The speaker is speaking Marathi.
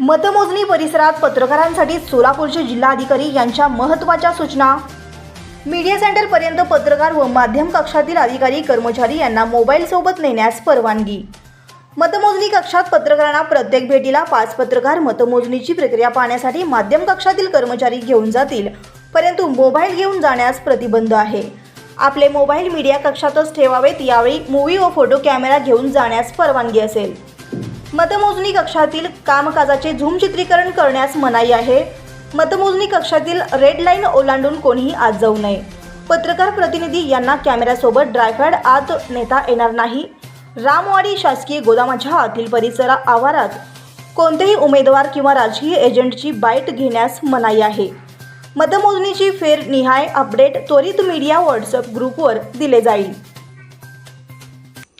मतमोजणी परिसरात पत्रकारांसाठी सोलापूरचे जिल्हाधिकारी यांच्या महत्त्वाच्या सूचना. मीडिया सेंटरपर्यंत पत्रकार व माध्यम कक्षातील अधिकारी कर्मचारी यांना मोबाईल सोबत नेण्यास परवानगी. मतमोजणी कक्षात पत्रकारांना प्रत्येक भेटीला पाच पत्रकार मतमोजणीची प्रक्रिया पाहण्यासाठी माध्यम कक्षातील कर्मचारी घेऊन जातील परंतु मोबाईल घेऊन जाण्यास प्रतिबंध आहे. आपले मोबाईल मीडिया कक्षातच ठेवावेत यावेळी मूवी व फोटो कॅमेरा घेऊन जाण्यास परवानगी असेल. मतमोजणी कक्षातील कामकाजाचे झूम चित्रीकरण करण्यास मनाई आहे. मतमोजणी कक्षातील रेड लाईन ओलांडून कोणीही आत जाऊ नये. पत्रकार प्रतिनिधी यांना कॅमेऱ्यासोबत ड्रायपॅड आत नेता येणार नाही. रामवाडी शासकीय गोदामाच्या आतील परिसरा आवारात. कोणतेही उमेदवार किंवा राजकीय एजंटची बाईट घेण्यास मनाई आहे. मतमोजणीची फेरनिहाय अपडेट त्वरित मीडिया व्हॉट्सअप ग्रुपवर दिले जाईल.